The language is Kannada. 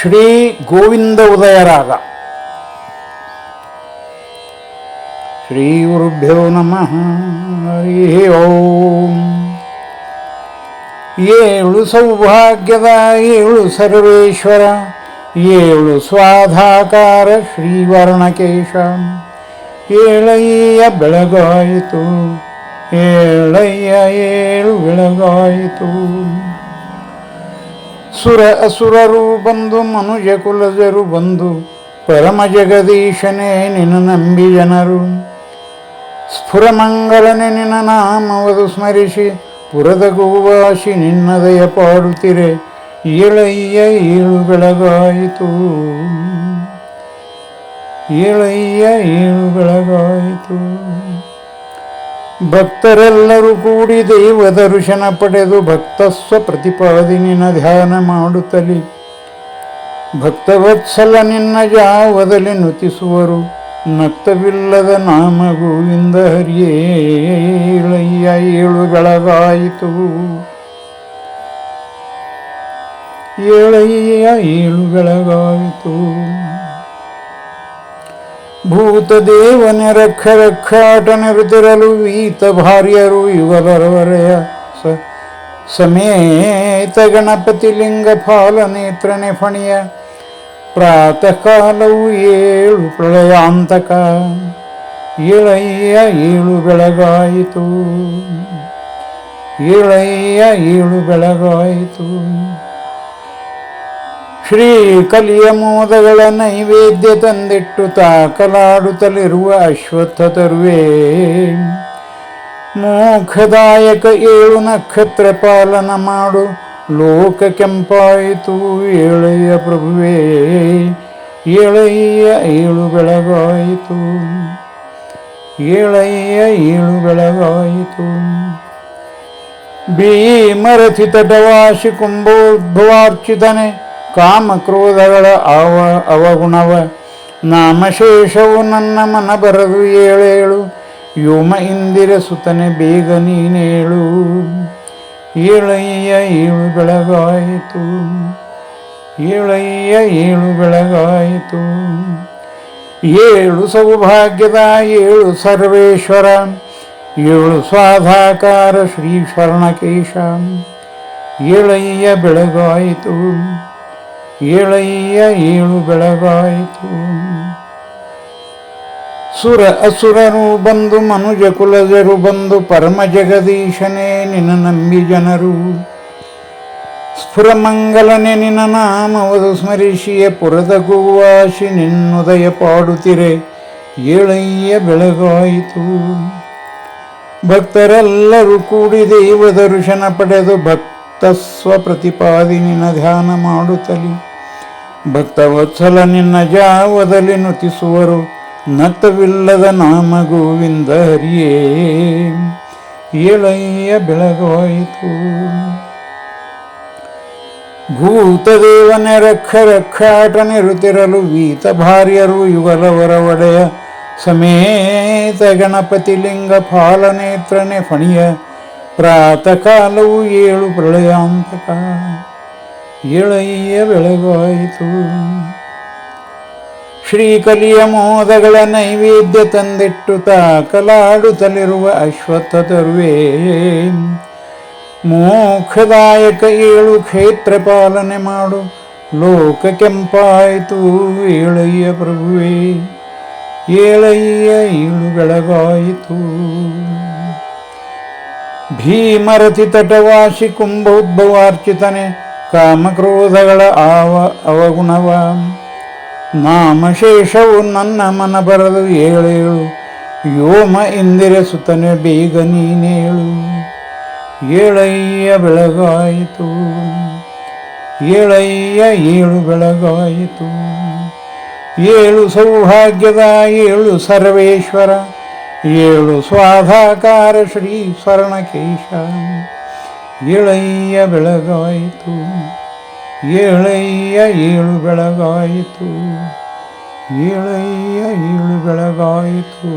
ಶ್ರೀ ಗೋವಿಂದ ಉದಯರಾಗ. ಶ್ರೀ ಗುರುಭ್ಯೋ ನಮಃ. ಹರಿ ಓಂ. ಏಳು ಸೌಭಾಗ್ಯದ ಏಳು ಸರ್ವೇಶ್ವರ, ಏಳು ಸ್ವಾಧಾಕಾರ ಶ್ರೀವರ್ಣಕೇಶ ಏಳಯ್ಯ ಬೆಳಗಾಯಿತು, ಏಳಯ್ಯ ಏಳು ಬೆಳಗಾಯಿತು. ಸುರ ಅಸುರರು ಬಂದು ಮನುಜ ಕುಲಜರು ಬಂದು ಪರಮ ಜಗದೀಶನೇ ನಿನ್ನ ನಂಬಿ ಜನರು. ಸ್ಫುರಮಂಗಲನೆ ನಿನ್ನ ನಾಮವದು ಸ್ಮರಿಸಿ ಪುರದ ಗೋವಾಸಿ ನಿನ್ನದಯ ಪಾಡುತ್ತಿರೆ. ಏಳಯ್ಯ ಏಳು ಬೆಳಗಾಯಿತು. ಏಳಯ್ಯ ಏಳು ಬೆಳಗಾಯಿತು. ಭಕ್ತರೆಲ್ಲರೂ ಕೂಡಿ ದೈವ ದರ್ಶನ ಪಡೆದು ಭಕ್ತಸ್ವ ಪ್ರತಿಪಾದಿನಿನ ಧ್ಯಾನ ಮಾಡುತ್ತಲಿ. ಭಕ್ತವತ್ಸಲ ನಿನ್ನ ಜಾವದಲ್ಲಿ ನುತಿಸುವರು. ನಾಮ ಗೋವಿಂದ ಹರಿಯೇ ಏಳಯ್ಯ ಏಳು ಬೆಳಗಾಯಿತು ಏಳಯ್ಯ ಏಳು ಬೆಳಗಾಯಿತು ಭೂತದೇವನ ರಕ್ಷ ರಕ್ಷಾಟ ನಿರುತ್ತಿರಲು ವೀತ ಭಾರ್ಯರು ಯುಗಲರವರೆಯ ಸ ಸಮೇತ ಗಣಪತಿ ಲಿಂಗ ಫಾಲ ನೇತ್ರನೆ ಫಣಿಯ ಪ್ರಾತಃ ಕಾಲವು ಏಳು ಪ್ರಳಯಾಂತಕ ಏಳಯ್ಯ ಏಳು ಬೆಳಗಾಯಿತು. ಏಳಯ್ಯ ಏಳು ಬೆಳಗಾಯಿತು. ಶ್ರೀ ಕಲಿಯ ಮೋದಗಳ ನೈವೇದ್ಯ ತಂದಿಟ್ಟು ತಾಕಲಾಡುತ್ತಲಿರುವ ಅಶ್ವತ್ಥ ತರುವೇ. ಮೋಕ್ಷದಾಯಕ ಏಳು ನಕ್ಷತ್ರ ಪಾಲನ ಮಾಡು. ಲೋಕ ಕೆಂಪಾಯಿತು ಏಳಯ್ಯ ಪ್ರಭುವೇ. ಏಳಯ್ಯ ಏಳು ಬೆಳಗಾಯಿತು. ಏಳಯ್ಯ ಏಳು ಬೆಳಗಾಯಿತು. ಭೀಮರಥಿತ ಡವಾಶಿ ಕುಂಭೋದ್ಭವಾರ್ಚಿತನೆ. ಕಾಮ ಕ್ರೋಧಗಳ ಅವ ಅವಗುಣವ ನಾಮಶೇಷವು ನನ್ನ ಮನ ಬರದು ಏಳೇಳು. ಯೋಮ ಇಂದಿರ ಸುತನೆ ಬೇಗ ನೀನೇಳು. ಏಳಯ್ಯ ಏಳು ಬೆಳಗಾಯಿತು. ಏಳಯ್ಯ ಏಳು ಬೆಳಗಾಯಿತು. ಏಳು ಸೌಭಾಗ್ಯದ ಏಳು ಸರ್ವೇಶ್ವರ. ಏಳು ಸ್ವಾಧಾಕಾರ ಶ್ರೀ ಶರಣಕೇಶ. ಏಳಯ್ಯ ಬೆಳಗಾಯಿತು. ಏಳಯ್ಯ ಏಳು ಬೆಳಗಾಯಿತು. ಸುರ ಅಸುರರು ಬಂದು ಮನುಜ ಕುಲಜರು ಬಂದು ಪರಮ ಜಗದೀಶನೇ ನಿನ್ನ ನಂಬಿ ಜನರು. ಸ್ಫುರಮಂಗಲನೆ ನಿನ್ನ ನಾಮವದು ಸ್ಮರಿಸಿಯ ಪುರದ ಗುವಾಶಿ ನಿನ್ನುದಯ ಪಾಡುತ್ತಿರೆ. ಏಳಯ್ಯ ಬೆಳಗಾಯಿತು. ಭಕ್ತರೆಲ್ಲರೂ ಕೂಡಿ ದೈವ ದರ್ಶನ ಪಡೆದು ಭಕ್ತಸ್ವ ಪ್ರತಿಪಾದಿನಿನ ಧ್ಯಾನ ಮಾಡುತ್ತಲಿ. ಭಕ್ತವತ್ಸಲ ನಿನ್ನ ಜಾವದಲ್ಲಿ ನುತಿಸುವರು. ನತವಿಲ್ಲದ ನಾಮ ಗೋವಿಂದ ಹರಿಯೇ. ಏಳಯ್ಯ ಬೆಳಗಾಯಿತು ಭೂತದೇವನ ರಕ್ಷ ರಕ್ಷಾಟ ನಿರುತಿರಲು ವೀತ ಭಾರ್ಯರು ಯುಗಲವರ ಒಡೆಯ. ಸಮೇತ ಗಣಪತಿ ಲಿಂಗ ಫಾಲನೇತ್ರನೆ ಫಣಿಯ. ಪ್ರಾತಃ ಕಾಲವು ಏಳು ಪ್ರಳಯಾಂತಕ. ಏಳಯ್ಯ ಬೆಳಗಾಯಿತು. ಶ್ರೀಕಲಿಯ ಮೋದಗಳ ನೈವೇದ್ಯ ತಂದಿಟ್ಟು ತಾಕಲಾಡುತ್ತಲಿರುವ ಅಶ್ವತ್ಥ ತರುವೆ. ಮೋಕ್ಷದಾಯಕ ಏಳು ಕ್ಷೇತ್ರ ಪಾಲನೆ ಮಾಡು. ಲೋಕ ಕೆಂಪಾಯಿತು ಏಳಯ್ಯ ಪ್ರಭುವೇ. ಏಳಯ್ಯ ಏಳು ಬೆಳಗಾಯಿತು. ಭೀಮರಥಿ ತಟವಾಸಿ ಕುಂಭೋದ್ಭವಾರ್ಚಿತನೆ ಕಾಮಕ್ರೋಧಗಳ ಆವ ಅವಗುಣವ. ನಾಮಶೇಷವು ನನ್ನ ಮನ ಬರಲು ಏಳೇಳು. ಯೋಮ ಇಂದಿರ ಸುತನೆ ಬೇಗ ನೀನೇಳು. ಏಳಯ್ಯ ಬೆಳಗಾಯಿತು. ಏಳಯ್ಯ ಏಳು ಬೆಳಗಾಯಿತು. ಏಳು ಸೌಭಾಗ್ಯದ ಏಳು ಸರ್ವೇಶ್ವರ. ಏಳು ಸ್ವಾಧಾಕಾರ ಶ್ರೀ ಸ್ವರ್ಣಕೇಶ ಏಳಯ್ಯ ಬೆಳಗಾಯಿತು ಏಳಯ್ಯ ಏಳು ಬೆಳಗಾಯಿತು ಏಳಯ್ಯ ಏಳು ಬೆಳಗಾಯಿತು